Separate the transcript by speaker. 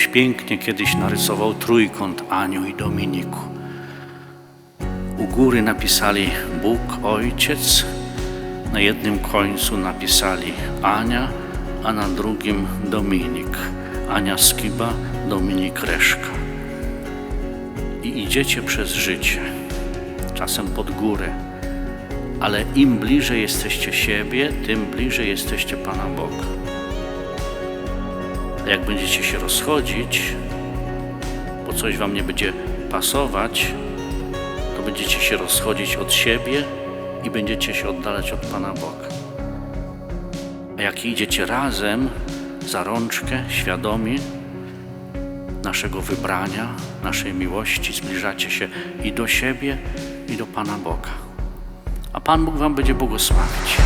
Speaker 1: Ktoś pięknie kiedyś narysował trójkąt Aniu i Dominiku. U góry napisali Bóg Ojciec, na jednym końcu napisali Ania, a na drugim Dominik. Ania Skiba, Dominik Reszka. I idziecie przez życie, czasem pod górę, ale im bliżej jesteście siebie, tym bliżej jesteście Pana Boga. A jak będziecie się rozchodzić, bo coś Wam nie będzie pasować, to będziecie się rozchodzić od siebie i będziecie się oddalać od Pana Boga. A jak idziecie razem za rączkę, świadomi naszego wybrania, naszej miłości, zbliżacie się i do siebie, i do Pana Boga. A Pan Bóg Wam będzie błogosławić.